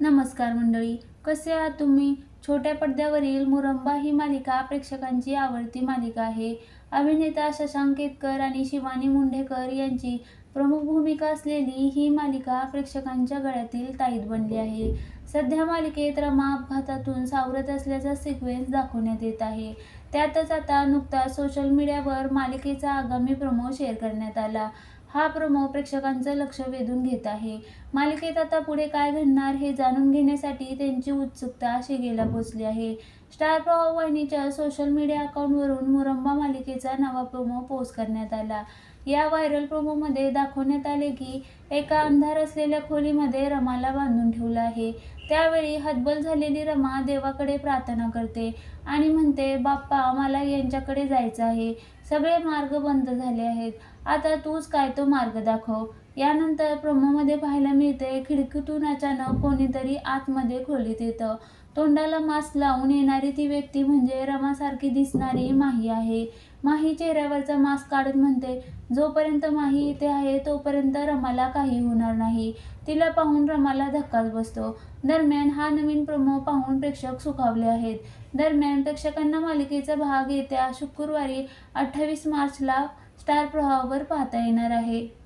नमस्कार मंडळी. कसे आहात तुम्ही? छोट्या पडद्यावरील मुरंबा ही मालिका प्रेक्षकांची आवडती मालिका आहे. अभिनेता शशांक केतकर आणि शिवानी मुंढेकर यांची प्रमुख भूमिका असलेली ही मालिका प्रेक्षकांच्या गळ्यातील ताईत बनली आहे. सध्या मालिकेत रमा अपघातातून सावरत असल्याचा सिक्वेन्स दाखवण्यात येत आहे. त्यातच आता नुकताच सोशल मीडियावर मालिकेचा आगामी प्रमो शेअर करण्यात आला. हा प्रमो प्रेक्षकांचं लक्ष वेधून घेत आहे. मालिकेत आता पुढे काय घडणार हे जाणून घेण्यासाठी त्यांची उत्सुकता शिगेला पोचली आहे. स्टार प्रवाह वाहिनीच्या सोशल मीडिया अकाउंटवरून मुरंबा मालिकेचा नवा प्रोमो पोस्ट करण्यात आला. या व्हायरल प्रोमोमध्ये दाखवण्यात आले की एका अंधार असलेल्या खोलीमध्ये रमाला बांधून ठेवलं आहे. त्यावेळी हतबल झालेली रमा देवाकडे प्रार्थना करते आणि म्हणते बाप्पा मला यांच्याकडे जायचं आहे. सगळे मार्ग बंद झाले आहेत. आता तूच काय तो मार्ग दाखव. यानंतर प्रोमोमध्ये पाहायला मिळते खिडकीतून अचानक कोणीतरी आतमध्ये खोलीत येतं. तोंडाला मास्क लावून येणारी ती व्यक्ती म्हणजे रमासारखी दिसणारी माही आहे. माही चेहऱ्यावरचा मास्क काढत म्हणते जोपर्यंत माही इथे आहे तोपर्यंत रमाला काही होणार नाही. तिला पाहून रमाला धक्काच बसतो. दरम्यान हा नवीन प्रोमो पाहून प्रेक्षक सुखावले आहेत. दरम्यान प्रेक्षकांना मालिकेचा भाग येत्या शुक्रवारी अठ्ठावीस मार्चला स्टार प्रवाहावर पाहता येणार आहे.